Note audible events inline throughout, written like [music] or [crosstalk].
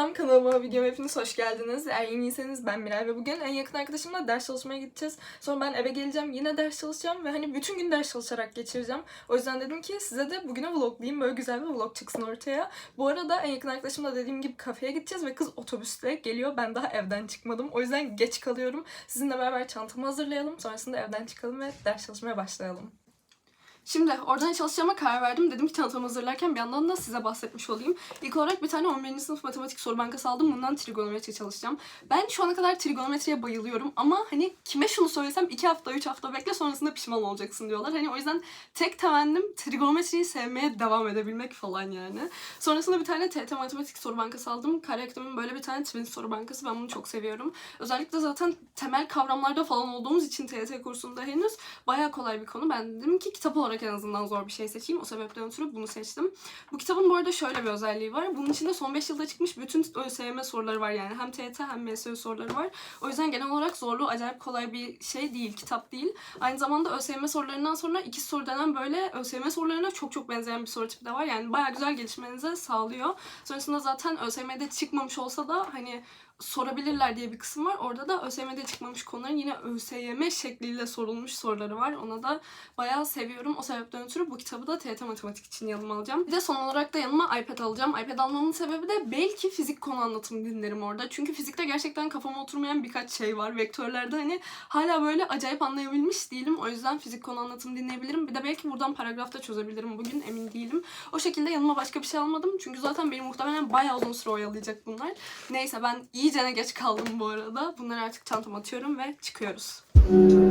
Selam kanalıma, videoma hepiniz hoş geldiniz. Eğer yeniyseniz ben Miray ve bugün en yakın arkadaşımla ders çalışmaya gideceğiz. Sonra ben eve geleceğim, yine ders çalışacağım ve hani bütün gün ders çalışarak geçireceğim. O yüzden dedim ki size de bugüne vloglayayım, böyle güzel bir vlog çıksın ortaya. Bu arada en yakın arkadaşımla dediğim gibi kafeye gideceğiz ve kız otobüsle geliyor. Ben daha evden çıkmadım. O yüzden geç kalıyorum. Sizinle beraber çantamı hazırlayalım. Sonrasında evden çıkalım ve ders çalışmaya başlayalım. Şimdi oradan çalışacağıma karar verdim. Dedim ki çantamı hazırlarken bir yandan da size bahsetmiş olayım. İlk olarak bir tane 11. sınıf matematik soru bankası aldım. Bundan trigonometri çalışacağım. Ben şu ana kadar trigonometriye bayılıyorum ama hani kime şunu söylesem 2 hafta 3 hafta bekle sonrasında pişman olacaksın diyorlar. Hani o yüzden tek temennim trigonometriyi sevmeye devam edebilmek falan yani. Sonrasında bir tane TET matematik soru bankası aldım. Karakterimin böyle bir tane twin soru bankası. Ben bunu çok seviyorum. Özellikle zaten temel kavramlarda falan olduğumuz için TET kursunda henüz bayağı kolay bir konu. Ben dedim ki kitap olarak en azından zor bir şey seçeyim. O sebepten ötürü bunu seçtim. Bu kitabın bu arada şöyle bir özelliği var. Bunun içinde son 5 yılda çıkmış bütün ÖSYM soruları var yani. Hem TET hem MSÖ soruları var. O yüzden genel olarak zorluğu acayip kolay bir şey değil, kitap değil. Aynı zamanda ÖSYM sorularından sonra iki soru denen böyle ÖSYM sorularına çok çok benzeyen bir soru tipi de var. Yani bayağı güzel gelişmenize sağlıyor. Sonrasında zaten ÖSYM'de çıkmamış olsa da hani sorabilirler diye bir kısım var. Orada da ÖSYM'de çıkmamış konuların yine ÖSYM şekliyle sorulmuş soruları var. Ona da bayağı seviyorum. O sebepten ötürü bu kitabı da TYT Matematik için yanıma alacağım. Bir de son olarak da yanıma iPad alacağım. iPad almamın sebebi de belki fizik konu anlatımı dinlerim orada. Çünkü fizikte gerçekten kafama oturmayan birkaç şey var. Vektörlerde hani hala böyle acayip anlayabilmiş değilim. O yüzden fizik konu anlatımı dinleyebilirim. Bir de belki buradan paragrafta çözebilirim bugün emin değilim. O şekilde yanıma başka bir şey almadım. Çünkü zaten beni muhtemelen bayağı uzun süre oyalayacak bunlar. Neyse ben iyicene geç kaldım bu arada. Bunları artık çantama atıyorum ve çıkıyoruz. Edebiyat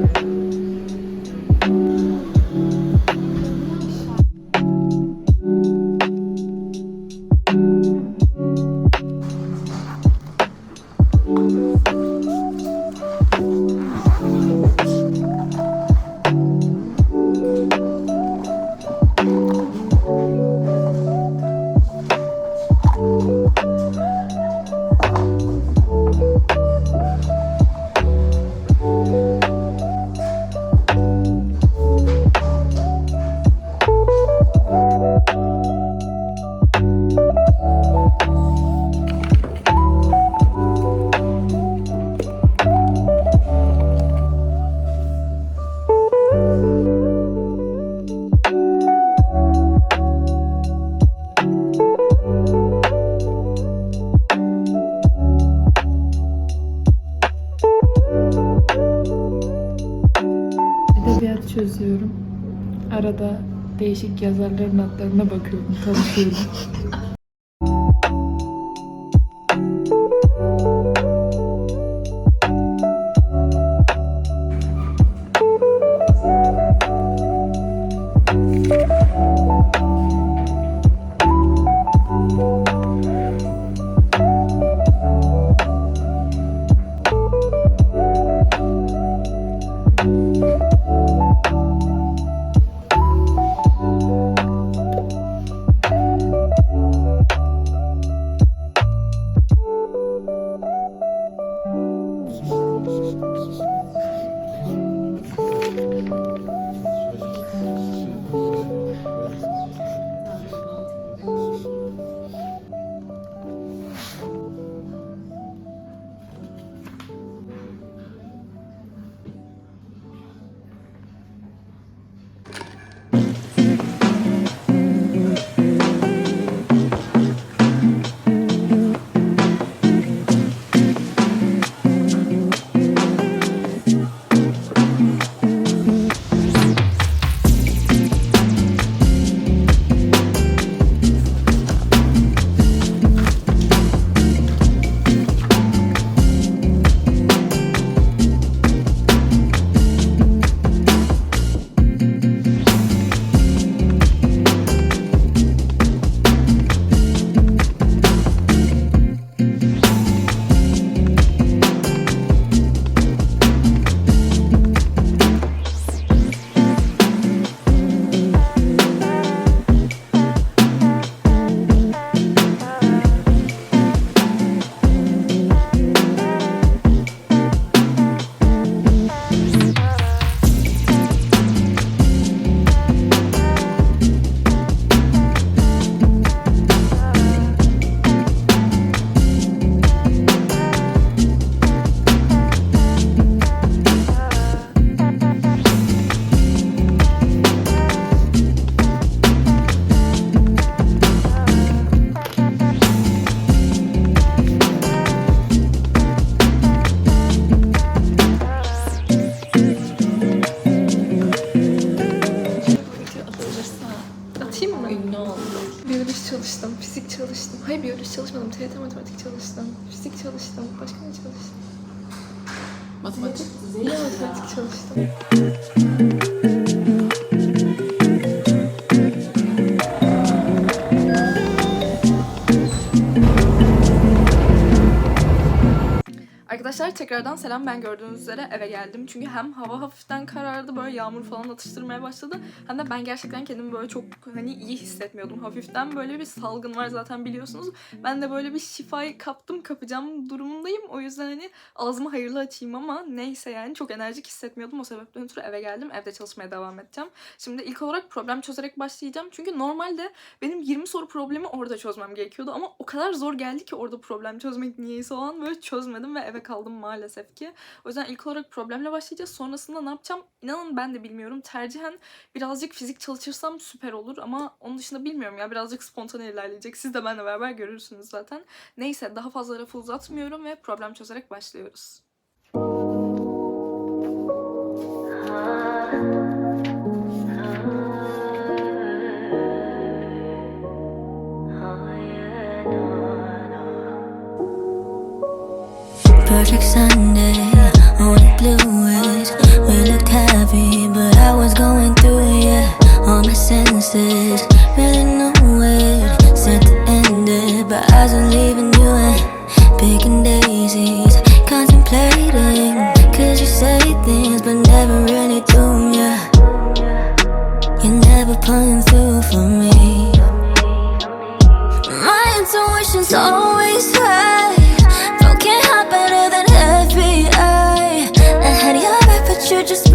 Arada değişik yazarların adlarına bakıyorum, tanışıyorum. [laughs] çalıştım. Fizik çalıştım. Başka ne çalıştım? Matematik. Matematik çalıştım. Arkadaşlar tekrardan selam. Ben gördüğünüz üzere eve geldim. Çünkü hem hava hafiften karardı böyle yağmur falan atıştırmaya başladı. Hem de ben gerçekten kendimi böyle çok hani iyi hissetmiyordum. Hafiften böyle bir salgın var zaten biliyorsunuz. Ben de böyle bir şifayı kaptım kapacağım durumundayım. O yüzden hani ağzımı hayırlı açayım ama neyse yani çok enerjik hissetmiyordum. O sebepten ötürü eve geldim. Evde çalışmaya devam edeceğim. Şimdi ilk olarak problem çözerek başlayacağım. Çünkü normalde benim 20 soru problemi orada çözmem gerekiyordu. Ama o kadar zor geldi ki orada problem çözmek niyeyse o an böyle çözmedim ve eve kaldım maalesef ki. O yüzden ilk olarak problemle başlayacağız. Sonrasında ne yapacağım? İnanın ben de bilmiyorum. Tercihen birazcık fizik çalışırsam süper olur ama onun dışında bilmiyorum ya. Birazcık spontane ilerleyecek. Siz de benimle beraber görürsünüz zaten. Neyse daha fazla lafı uzatmıyorum ve problem çözerek başlıyoruz. Perfect Sunday on the blues. We looked happy, but I was going through yeah. All my senses, really know it. Set to end it, but I was leaving you and picking daisies, contemplating. Cause you say things, but never really do, yeah. You're never pulling should just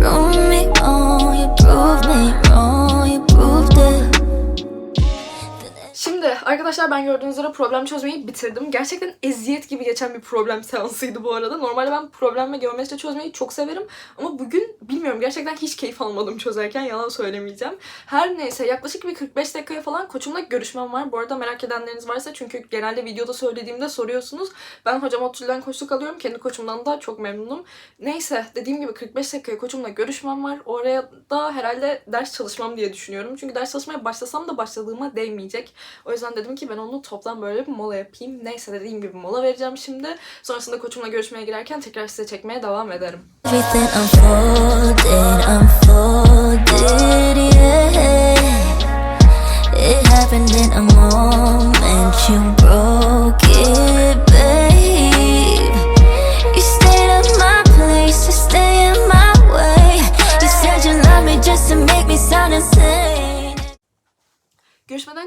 arkadaşlar ben gördüğünüz üzere problem çözmeyi bitirdim. Gerçekten eziyet gibi geçen bir problem seansıydı bu arada. Normalde ben problem ve geometri çözmeyi çok severim. Ama bugün bilmiyorum gerçekten hiç keyif almadım çözerken yalan söylemeyeceğim. Her neyse yaklaşık bir 45 dakikaya falan koçumla görüşmem var. Bu arada merak edenleriniz varsa çünkü genelde videoda söylediğimde soruyorsunuz. Ben hocam Otül'den koçluk alıyorum. Kendi koçumdan da çok memnunum. Neyse dediğim gibi 45 dakikaya koçumla görüşmem var. Oraya da herhalde ders çalışmam diye düşünüyorum. Çünkü ders çalışmaya başlasam da başladığıma değmeyecek. O yüzden dedim ki ben onu toplam böyle bir mola yapayım. Neyse dediğim gibi mola vereceğim şimdi. Sonrasında koçumla görüşmeye girerken tekrar size çekmeye devam ederim.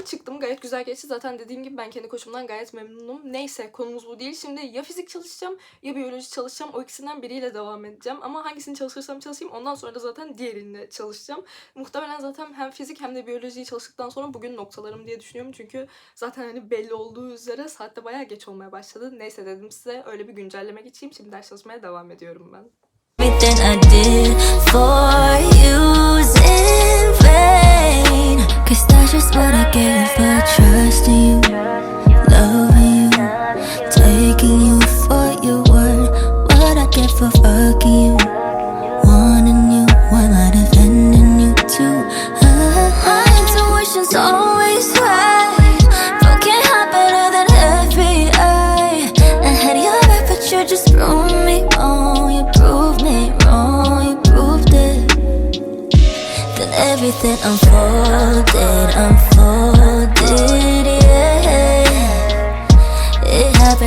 Çıktım. Gayet güzel geçti. Zaten dediğim gibi ben kendi koçumdan gayet memnunum. Neyse konumuz bu değil. Şimdi ya fizik çalışacağım ya biyoloji çalışacağım. O ikisinden biriyle devam edeceğim. Ama hangisini çalışırsam çalışayım ondan sonra da zaten diğerinde çalışacağım. Muhtemelen zaten hem fizik hem de biyolojiyi çalıştıktan sonra bugün noktalarım diye düşünüyorum. Çünkü zaten hani belli olduğu üzere saatte bayağı geç olmaya başladı. Neyse dedim size öyle bir güncelleme geçeyim. Şimdi ders çalışmaya devam ediyorum ben. Cause that's just what I get trusting you, loving you, taking you for your. What I get for fucking you, wanting you, why am I defending you too? Uh, my intuition's always right. Broken heart better than your but you just me wrong. You proved me wrong. You proved it. Then everything unfolded, unfolded,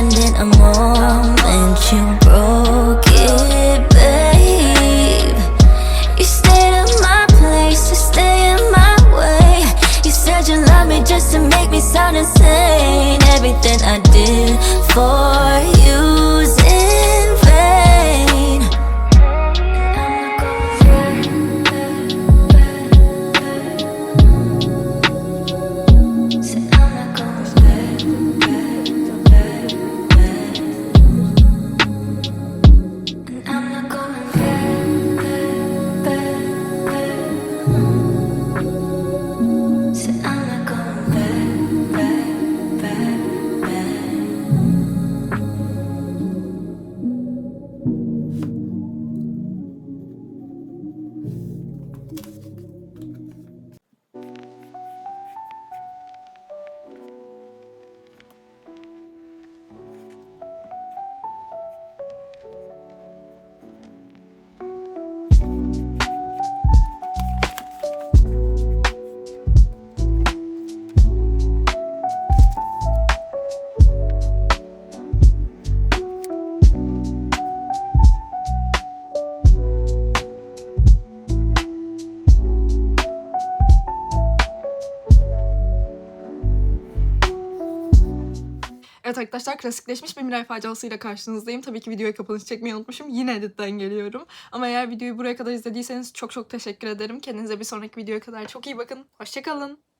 happened in a moment. You broke it, babe. You stayed at my place to stay in my way. You said you love me just to make me sound insane. Everything I did for you's Evet arkadaşlar klasikleşmiş bir Miray faciasıyla karşınızdayım. Tabii ki videoya kapanış çekmeyi unutmuşum. Yine editten geliyorum. Ama eğer videoyu buraya kadar izlediyseniz çok çok teşekkür ederim. Kendinize bir sonraki videoya kadar çok iyi bakın. Hoşçakalın.